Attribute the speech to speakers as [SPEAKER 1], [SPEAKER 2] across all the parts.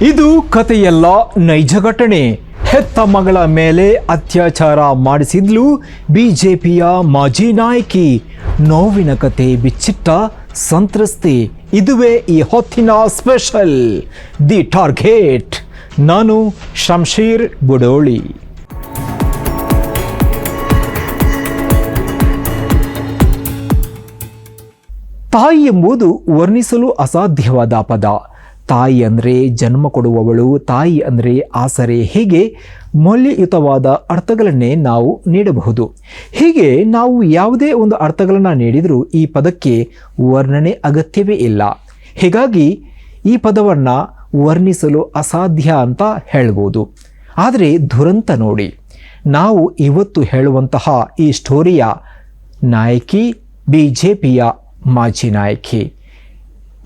[SPEAKER 1] ಇದು ಕಥೆಯಲ್ಲ ನೈಜ ಘಟನೆ. ಹೆತ್ತ ಮಗಳ ಮೇಲೆ ಅತ್ಯಾಚಾರ ಮಾಡಿಸಿದ್ಲು ಬಿಜೆಪಿಯ ಮಾಜಿ ನಾಯಕಿ. ನೋವಿನ ಕತೆ ಬಿಚ್ಚಿಟ್ಟ ಸಂತ್ರಸ್ತೆ. ಇದುವೇ ಈ ಹೊತ್ತಿನ ಸ್ಪೆಷಲ್. The target. ನಾನು ಶಂಶೀರ್ ಬುಡೋಳಿ. ತಾಯಿ ಎಂಬುದು ವರ್ಣಿಸಲು ಅಸಾಧ್ಯವಾದ ಪದ. ತಾಯಿ ಅಂದರೆ ಜನ್ಮ ಕೊಡುವವಳು, ತಾಯಿ ಅಂದರೆ ಆಸರೆ. ಹೀಗೆ ಮೌಲ್ಯಯುತವಾದ ಅರ್ಥಗಳನ್ನೇ ನಾವು ನೀಡಬಹುದು. ಹೀಗೆ ನಾವು ಯಾವುದೇ ಒಂದು ಅರ್ಥಗಳನ್ನು ನೀಡಿದರೂ ಈ ಪದಕ್ಕೆ ವರ್ಣನೆ ಅಗತ್ಯವೇ ಇಲ್ಲ. ಹೀಗಾಗಿ ಈ ಪದವನ್ನು ವರ್ಣಿಸಲು ಅಸಾಧ್ಯ ಅಂತ ಹೇಳ್ಬೋದು. ಆದರೆ ದುರಂತ ನೋಡಿ. ನಾವು ಇವತ್ತು ಹೇಳುವಂತಹ ಈ ಸ್ಟೋರಿಯ ನಾಯಕಿ ಬಿ ಜೆ ಪಿಯ ಮಾಜಿ ನಾಯಕಿ.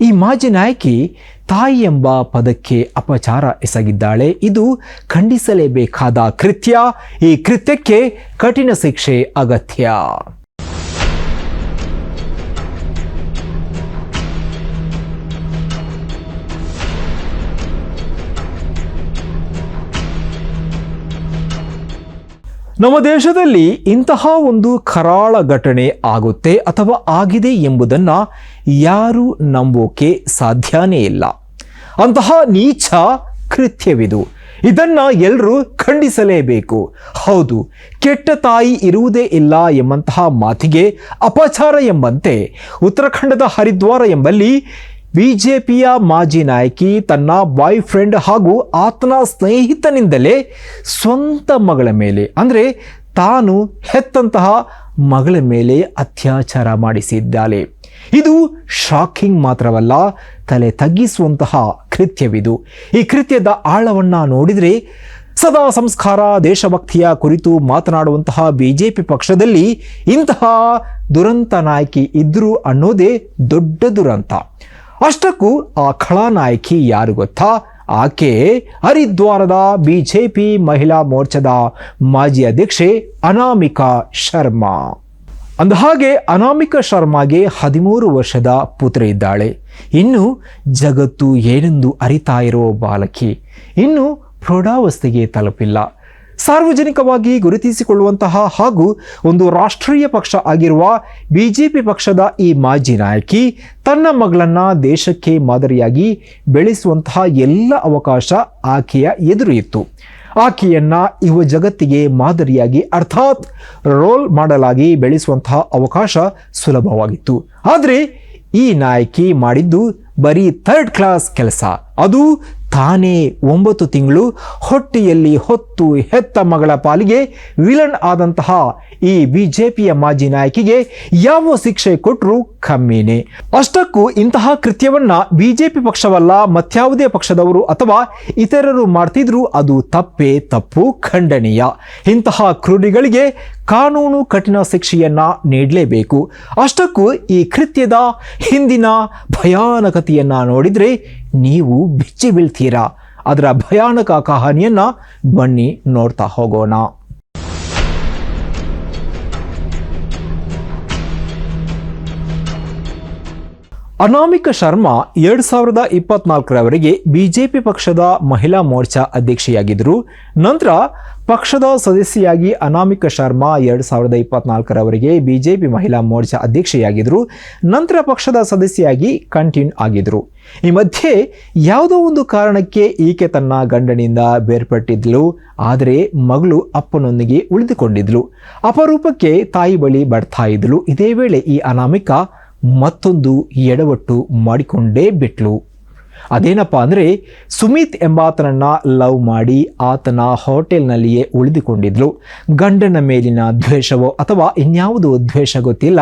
[SPEAKER 1] ಈ ಮಾಜಿ ನಾಯಕಿ ತಾಯಿ ಎಂಬ ಪದಕ್ಕೆ ಅಪಚಾರ ಎಸಗಿದ್ದಾಳೆ. ಇದು ಖಂಡಿಸಲೇಬೇಕಾದ ಕೃತ್ಯ. ಈ ಕೃತ್ಯಕ್ಕೆ ಕಠಿಣ ಶಿಕ್ಷೆ ಅಗತ್ಯ. ನಮ್ಮ ದೇಶದಲ್ಲಿ ಇಂತಹ ಒಂದು ಕರಾಳ ಘಟನೆ ಆಗುತ್ತೆ ಅಥವಾ ಆಗಿದೆ ಎಂಬುದನ್ನು ಯಾರು ನಂಬೋಕೆ ಸಾಧ್ಯನೇ ಇಲ್ಲ. ಅಂತಹ ನೀಚ ಕೃತ್ಯವಿದು. ಇದನ್ನು ಎಲ್ಲರೂ ಖಂಡಿಸಲೇಬೇಕು. ಹೌದು, ಕೆಟ್ಟ ತಾಯಿ ಇರುವುದೇ ಇಲ್ಲ ಎಂಬಂತಹ ಮಾತಿಗೆ ಅಪಚಾರ ಎಂಬಂತೆ, ಉತ್ತರಾಖಂಡದ ಹರಿದ್ವಾರ ಎಂಬಲ್ಲಿ ಬಿಜೆಪಿಯ ಮಾಜಿ ನಾಯಕಿ, ತನ್ನ ಬಾಯ್ ಫ್ರೆಂಡ್ ಹಾಗೂ ಆತನ ಸ್ನೇಹಿತನಿಂದಲೇ ಸ್ವಂತ ಮಗಳ ಮೇಲೆ, ಅಂದರೆ ತಾನು ಹೆತ್ತಂತಹ ಮಗಳ ಮೇಲೆ ಅತ್ಯಾಚಾರ ಮಾಡಿಸಿದ್ದಾಳೆ. ಇದು ಶಾಕಿಂಗ್ ಮಾತ್ರವಲ್ಲ, ತಲೆ ತಗ್ಗಿಸುವಂತಹ ಕೃತ್ಯವಿದು. ಈ ಕೃತ್ಯದ ಆಳವನ್ನು ನೋಡಿದರೆ ಸದಾ ಸಂಸ್ಕಾರ, ದೇಶಭಕ್ತಿಯ ಕುರಿತು ಮಾತನಾಡುವಂತಹ ಬಿಜೆಪಿ ಪಕ್ಷದಲ್ಲಿ ಇಂತಹ ದುರಂತ ನಾಯಕಿ ಇದ್ದರು ಅನ್ನೋದೇ ದೊಡ್ಡ ದುರಂತ. ಅಷ್ಟಕ್ಕೂ ಆ ಖಳನಾಯಕಿ ಯಾರು ಗೊತ್ತಾ? ಆಕೆ ಹರಿದ್ವಾರದ ಬಿಜೆಪಿ ಮಹಿಳಾ ಮೋರ್ಚಾದ ಮಾಜಿ ಅಧ್ಯಕ್ಷೆ ಅನಾಮಿಕಾ ಶರ್ಮಾ. ಅಂದಹಾಗೆ ಅನಾಮಿಕಾ ಶರ್ಮಾಗೆ ಹದಿಮೂರು ವರ್ಷದ ಪುತ್ರ ಇದ್ದಾಳೆ. ಇನ್ನು ಜಗತ್ತು ಏನೆಂದು ಅರಿತಾ ಇರೋ ಬಾಲಕಿ. ಇನ್ನು ಪ್ರೌಢಾವಸ್ಥೆಗೆ ತಲುಪಿಲ್ಲ. ಸಾರ್ವಜನಿಕವಾಗಿ ಗುರುತಿಸಿಕೊಳ್ಳುವಂತಹ ಹಾಗೂ ಒಂದು ರಾಷ್ಟ್ರೀಯ ಪಕ್ಷ ಆಗಿರುವ ಬಿಜೆಪಿ ಪಕ್ಷದ ಈ ಮಾಜಿ ನಾಯಕಿ ತನ್ನ ಮಗಳನ್ನ ದೇಶಕ್ಕೆ ಮಾದರಿಯಾಗಿ ಬೆಳೆಸುವಂತಹ ಎಲ್ಲ ಅವಕಾಶ ಆಕೆಯ ಎದುರು ಇತ್ತು. ಆಕೆಯನ್ನ ಯುವ ಜಗತ್ತಿಗೆ ಮಾದರಿಯಾಗಿ ಅರ್ಥಾತ್ ರೋಲ್ ಮಾಡಲಾಗಿ ಬೆಳೆಸುವಂತಹ ಅವಕಾಶ ಸುಲಭವಾಗಿತ್ತು. ಆದರೆ ಈ ನಾಯಕಿ ಮಾಡಿದ್ದು ಬರೀ ಥರ್ಡ್ ಕ್ಲಾಸ್ ಕೆಲಸ. ಅದು ತಾನೇ ಒಂಬತ್ತು ತಿಂಗಳು ಹೊಟ್ಟೆಯಲ್ಲಿ ಹೊತ್ತು ಹೆತ್ತ ಮಗಳ ಪಾಲಿಗೆ ವಿಲನ್ ಆದಂತಹ ಈ ಬಿಜೆಪಿಯ ಮಾಜಿ ನಾಯಕಿಗೆ ಯಾವ ಶಿಕ್ಷೆ ಕೊಟ್ಟರು ಕಮ್ಮಿನೇ. ಅಷ್ಟಕ್ಕೂ ಇಂತಹ ಕೃತ್ಯವನ್ನ ಬಿಜೆಪಿ ಪಕ್ಷವಲ್ಲ ಮತ್ಯಾವುದೇ ಪಕ್ಷದವರು ಅಥವಾ ಇತರರು ಮಾಡ್ತಿದ್ರು ಅದು ತಪ್ಪೇ ತಪ್ಪು ಖಂಡನೀಯ. ಇಂತಹ ಕ್ರೂರಿಗಳಿಗೆ ಕಾನೂನು ಕಠಿಣ ಶಿಕ್ಷೆಯನ್ನ ನೀಡಲೇಬೇಕು. ಅಷ್ಟಕ್ಕೂ ಈ ಕೃತ್ಯದ ಹಿಂದಿನ ಭಯಾನಕತೆಯನ್ನ ನೋಡಿದ್ರೆ ನೀವು ಬಿಚ್ಚಿ ಬೀಳ್ತೀರಾ. ಅದರ ಭಯಾನಕ ಕಹಾನಿಯನ್ನ ಬನ್ನಿ ನೋಡ್ತಾ ಹೋಗೋಣ. ಅನಾಮಿಕ ಶರ್ಮಾ ಎರಡು ಸಾವಿರದ ಇಪ್ಪತ್ನಾಲ್ಕರವರೆಗೆ ಬಿಜೆಪಿ ಪಕ್ಷದ ಮಹಿಳಾ ಮೋರ್ಚಾ ಅಧ್ಯಕ್ಷೆಯಾಗಿದ್ದರು. ನಂತರ ಪಕ್ಷದ ಸದಸ್ಯೆಯಾಗಿ ಅನಾಮಿಕ ಶರ್ಮಾ ಎರಡು ಸಾವಿರದ ಇಪ್ಪತ್ನಾಲ್ಕರವರೆಗೆ ಬಿಜೆಪಿ ಮಹಿಳಾ ಮೋರ್ಚಾ ಅಧ್ಯಕ್ಷೆಯಾಗಿದ್ದರು. ನಂತರ ಪಕ್ಷದ ಸದಸ್ಯೆಯಾಗಿ ಕಂಟಿನ್ಯೂ ಆಗಿದ್ದರು. ಈ ಮಧ್ಯೆ ಯಾವುದೋ ಒಂದು ಕಾರಣಕ್ಕೆ ಈಕೆ ತನ್ನ ಗಂಡನಿಂದ ಬೇರ್ಪಟ್ಟಿದ್ಲು, ಆದರೆ ಮಗಳು ಅಪ್ಪನೊಂದಿಗೆ ಉಳಿದುಕೊಂಡಿದ್ಲು. ಅಪರೂಪಕ್ಕೆ ತಾಯಿ ಬಳಿ ಬರ್ತಾ ಇದ್ಲು. ಇದೇ ವೇಳೆ ಈ ಅನಾಮಿಕ ಮತ್ತೊಂದು ಎಡವಟ್ಟು ಮಾಡಿಕೊಂಡೇ ಬಿಟ್ಲು. ಅದೇನಪ್ಪ ಅಂದರೆ, ಸುಮಿತ್ ಎಂಬಾತನನ್ನ ಲವ್ ಮಾಡಿ ಆತನ ಹೋಟೆಲ್ನಲ್ಲಿಯೇ ಉಳಿದುಕೊಂಡಿದ್ಲು. ಗಂಡನ ಮೇಲಿನ ದ್ವೇಷವೋ ಅಥವಾ ಇನ್ಯಾವುದೋ ದ್ವೇಷ ಗೊತ್ತಿಲ್ಲ.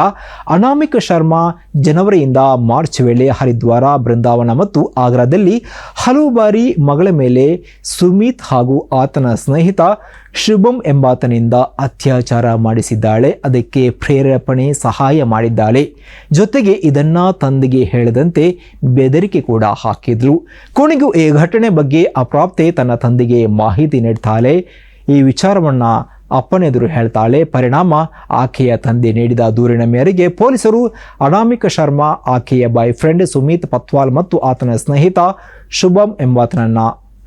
[SPEAKER 1] ಅನಾಮಿಕ ಶರ್ಮಾ ಜನವರಿಯಿಂದ ಮಾರ್ಚ್ ವೇಳೆ ಹರಿದ್ವಾರ, ಬೃಂದಾವನ ಮತ್ತು ಆಗ್ರಾದಲ್ಲಿ ಹಲವು ಬಾರಿ ಮಗಳ ಮೇಲೆ ಸುಮಿತ್ ಹಾಗೂ ಆತನ ಸ್ನೇಹಿತ ಶುಭಂ ಎಂಬಾತನಿಂದ ಅತ್ಯಾಚಾರ ಮಾಡಿಸಿದ್ದಾಳೆ, ಅದಕ್ಕೆ ಪ್ರೇರೇಪಣೆ ಸಹಾಯ ಮಾಡಿದ್ದಾಳೆ. ಜೊತೆಗೆ ಇದನ್ನ ತಂದೆಗೆ ಹೇಳದಂತೆ ಬೆದರಿಕೆ ಕೂಡ ಹಾಕಿದ್ರು. ಕೊನೆಗೂ ಈ ಘಟನೆ ಬಗ್ಗೆ ಅಪ್ರಾಪ್ತೆ ತನ್ನ ತಂದೆಗೆ ಮಾಹಿತಿ ನೀಡ್ತಾಳೆ. ಈ ವಿಚಾರವನ್ನ ಅಪ್ಪನೆದುರು ಹೇಳ್ತಾಳೆ, ಪರಿಣಾಮ, ಆಕೆಯ ತಂದೆ ನೀಡಿದ ದೂರಿನ ಮೇರೆಗೆ ಪೊಲೀಸರು ಅನಾಮಿಕ ಶರ್ಮಾ, ಆಕೆಯ ಬಾಯ್ ಫ್ರೆಂಡ್ ಸುಮಿತ್ ಪತ್ವಾಲ್ ಮತ್ತು ಆತನ ಸ್ನೇಹಿತ ಶುಭಂ ಎಂಬಾತನನ್ನ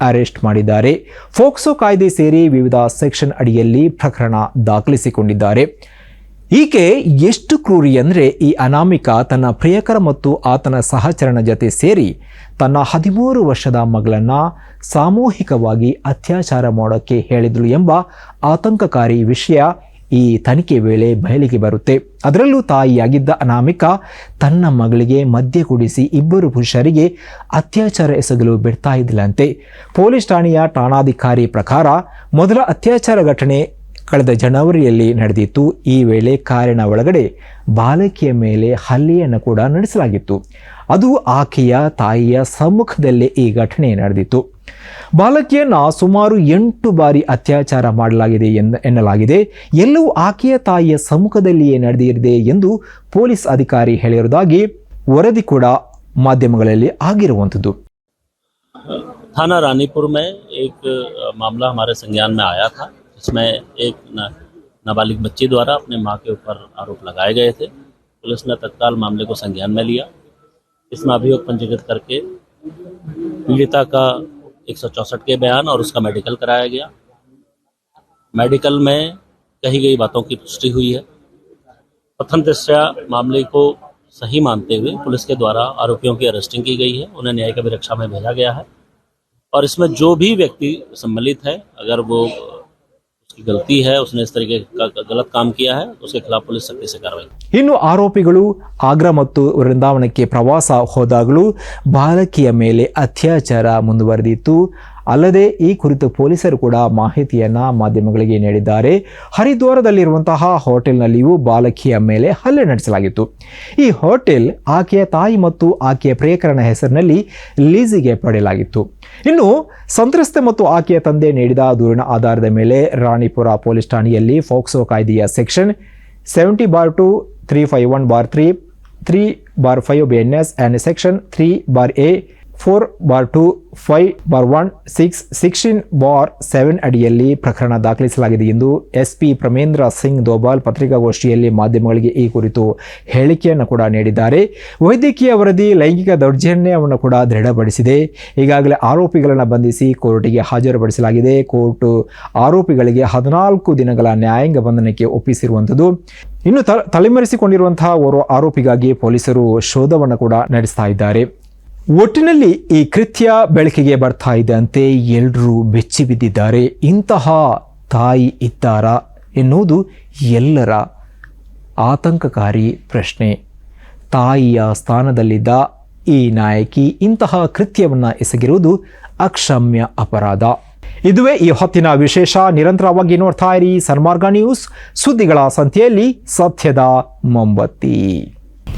[SPEAKER 1] ಅರೆಸ್ಟ್ ಮಾಡಿದ್ದಾರೆ. ಫೋಕ್ಸೋ ಕಾಯ್ದೆ ಸೇರಿ ವಿವಿಧ ಸೆಕ್ಷನ್ ಅಡಿಯಲ್ಲಿ ಪ್ರಕರಣ ದಾಖಲಿಸಿಕೊಂಡಿದ್ದಾರೆ. ಈಕೆ ಎಷ್ಟು ಕ್ರೂರಿ ಅಂದರೆ ಈ ಅನಾಮಿಕ ತನ್ನ ಪ್ರಿಯಕರ ಮತ್ತು ಆತನ ಸಹಚರನ ಜೊತೆ ಸೇರಿ ತನ್ನ ಹದಿಮೂರು ವರ್ಷದ ಮಗಳನ್ನು ಸಾಮೂಹಿಕವಾಗಿ ಅತ್ಯಾಚಾರ ಮಾಡೋಕ್ಕೆ ಹೇಳಿದಳು ಎಂಬ ಆತಂಕಕಾರಿ ವಿಷಯ ಈ ತನಿಖೆ ವೇಳೆ ಬಯಲಿಗೆ ಬರುತ್ತೆ. ಅದರಲ್ಲೂ ತಾಯಿಯಾಗಿದ್ದ ಅನಾಮಿಕ ತನ್ನ ಮಗಳಿಗೆ ಮದ್ಯ ಕುಡಿಸಿ ಇಬ್ಬರು ಪುರುಷರಿಗೆ ಅತ್ಯಾಚಾರ ಎಸಗಲು ಬಿಡ್ತಾ ಇದ್ದಿಲ್ಲಂತೆ ಪೊಲೀಸ್ ಠಾಣೆಯ ಠಾಣಾಧಿಕಾರಿ ಪ್ರಕಾರ ಮೊದಲ ಅತ್ಯಾಚಾರ ಘಟನೆ ಕಳೆದ ಜನವರಿಯಲ್ಲಿ ನಡೆದಿತ್ತು. ಈ ವೇಳೆ ಕಾರಿನ ಒಳಗಡೆ ಬಾಲಕಿಯ ಮೇಲೆ ಹಲ್ಲೆಯನ್ನು ಕೂಡ ನಡೆಸಲಾಗಿತ್ತು. ಅದು ಆಕೆಯ ತಾಯಿಯ ಸಮ್ಮುಖದಲ್ಲೇ ಈ ಘಟನೆ ನಡೆದಿತ್ತು. ಬಾಲಕಿಯನ್ನ ಸುಮಾರು ಎಂಟು ಬಾರಿ ಅತ್ಯಾಚಾರ ಮಾಡಲಾಗಿದೆ ಎಂದ ಎನ್ನಲಾಗಿದೆ ಎಲ್ಲವೂ ಆಕೆಯ ತಾಯಿಯ ಸಮ್ಮುಖದಲ್ಲಿಯೇ ನಡೆದಿದೆ ಎಂದು ಪೊಲೀಸ್ ಅಧಿಕಾರಿ ಹೇಳಿರುವುದಾಗಿ ವರದಿ ಕೂಡ ಮಾಧ್ಯಮಗಳಲ್ಲಿ ಆಗಿರುವಂಥದ್ದು
[SPEAKER 2] थाना रानीपुर में एक अ, मामला हमारे संज्ञान में आया था जिसमें एक न- नाबालिग बच्ची द्वारा अपने मां के ऊपर आरोप लगाए गए थे पुलिस ने तत्काल मामले को संज्ञान में लिया इसमें अभियोग पंजीकृत करके पीड़िता का एक के बयान और उसका मेडिकल कराया गया। मेडिकल में कही गई बातों की पुष्टि हुई है। प्रथम दृष्टया मामले को सही मानते हुए पुलिस के द्वारा आरोपियों की अरेस्टिंग की गई है। उन्हें न्यायिक अभिरक्षा में भेजा गया है। और इसमें जो भी व्यक्ति सम्मिलित है, अगर वो ಗಲ್ತಿ ಹೈ ಗಲತ್ ಕಾಮ್ ಖಿಲಾಫ್ ಪೊಲೀಸ್ ಸಖ್ತಿ ಸೆ
[SPEAKER 1] ಇನ್ನು ಆರೋಪಿಗಳು ಆಗ್ರಾ ಮತ್ತು ವೃಂದಾವನಕ್ಕೆ ಪ್ರವಾಸ ಹೋದಾಗಲೂ ಬಾಲಕಿಯ ಮೇಲೆ ಅತ್ಯಾಚಾರ ಮುಂದುವರೆದಿತ್ತು. ಅಲ್ಲದೆ ಈ ಕುರಿತು ಪೊಲೀಸರು ಕೂಡ ಮಾಹಿತಿಯನ್ನ ಮಾಧ್ಯಮಗಳಿಗೆ ನೀಡಿದ್ದಾರೆ. ಹರಿದ್ವಾರದಲ್ಲಿರುವಂತಹ ಹೋಟೆಲ್ನಲ್ಲಿಯೂ ಬಾಲಕಿಯ ಮೇಲೆ ಹಲ್ಲೆ ನಡೆಸಲಾಗಿತ್ತು. ಈ ಹೋಟೆಲ್ ಆಕೆಯ ತಾಯಿ ಮತ್ತು ಆಕೆಯ ಪ್ರಿಯಕರಣ ಹೆಸರಿನಲ್ಲಿ ಲೀಸಿಗೆ ಪಡೆಯಲಾಗಿತ್ತು. ಇನ್ನು ಸಂತ್ರಸ್ತೆ ಮತ್ತು ಆಕೆಯ ತಂದೆ ನೀಡಿದ ದೂರಿನ ಆಧಾರದ ಮೇಲೆ ರಾಣಿಪುರ ಪೊಲೀಸ್ ಠಾಣೆಯಲ್ಲಿ ಫೋಕ್ಸೋ ಕಾಯ್ದೆಯ section seventy bar two three five one bar three three bar five B N S and section three bar A four bar two five bar one six sixteen bar seven ಅಡಿಯಲ್ಲಿ ಪ್ರಕರಣ ದಾಖಲಿಸಲಾಗಿದೆ ಎಂದು S P Pramendra Singh Dobal ಪತ್ರಿಕಾಗೋಷ್ಠಿಯಲ್ಲಿ ಮಾಧ್ಯಮಗಳಿಗೆ ಈ ಕುರಿತು ಹೇಳಿಕೆಯನ್ನು ಕೂಡ ನೀಡಿದ್ದಾರೆ. ವೈದ್ಯಕೀಯ ವರದಿ, ಲೈಂಗಿಕ ದೌರ್ಜನ್ಯವನ್ನು ಕೂಡ ದೃಢಪಡಿಸಿದೆ. ಈಗಾಗಲೇ ಆರೋಪಿಗಳನ್ನು ಬಂಧಿಸಿ ಕೋರ್ಟಿಗೆ ಹಾಜರುಪಡಿಸಲಾಗಿದೆ. ಕೋರ್ಟ್ ಆರೋಪಿಗಳಿಗೆ ಹದಿನಾಲ್ಕು ದಿನಗಳ ನ್ಯಾಯಾಂಗ ಬಂಧನಕ್ಕೆ ಒಪ್ಪಿಸಿರುವಂಥದ್ದು. ಇನ್ನು ತಲೆಮರೆಸಿಕೊಂಡಿರುವಂತಹ ಓರ್ವ ಆರೋಪಿಗಾಗಿ ಪೊಲೀಸರು ಶೋಧವನ್ನು ಕೂಡ ನಡೆಸ್ತಾ ಇದ್ದಾರೆ. ಒಟ್ಟಿನಲ್ಲಿ ಈ ಕೃತ್ಯ ಬೆಳಕಿಗೆ ಬರ್ತಾ ಇದ್ದಂತೆ ಎಲ್ಲರೂ ಬೆಚ್ಚಿ ಬಿದ್ದಿದ್ದಾರೆ. ಇಂತಹ ತಾಯಿ ಇದ್ದಾರಾ ಎನ್ನುವುದು ಎಲ್ಲರ ಆತಂಕಕಾರಿ ಪ್ರಶ್ನೆ. ತಾಯಿಯ ಸ್ಥಾನದಲ್ಲಿದ್ದ ಈ ನಾಯಕಿ ಇಂತಹ ಕೃತ್ಯವನ್ನು ಎಸಗಿರುವುದು ಅಕ್ಷಮ್ಯ ಅಪರಾಧ. ಇದುವೇ ಈ ಹೊತ್ತಿನ ವಿಶೇಷ ನಿರಂತರವಾಗಿ ನೋಡ್ತಾ ಇರಿ ಸನ್ಮಾರ್ಗ ನ್ಯೂಸ್ ಸುದ್ದಿಗಳ ಸಂತೆಯಲ್ಲಿ ಸತ್ಯದ ಮೊಂಬತ್ತಿ.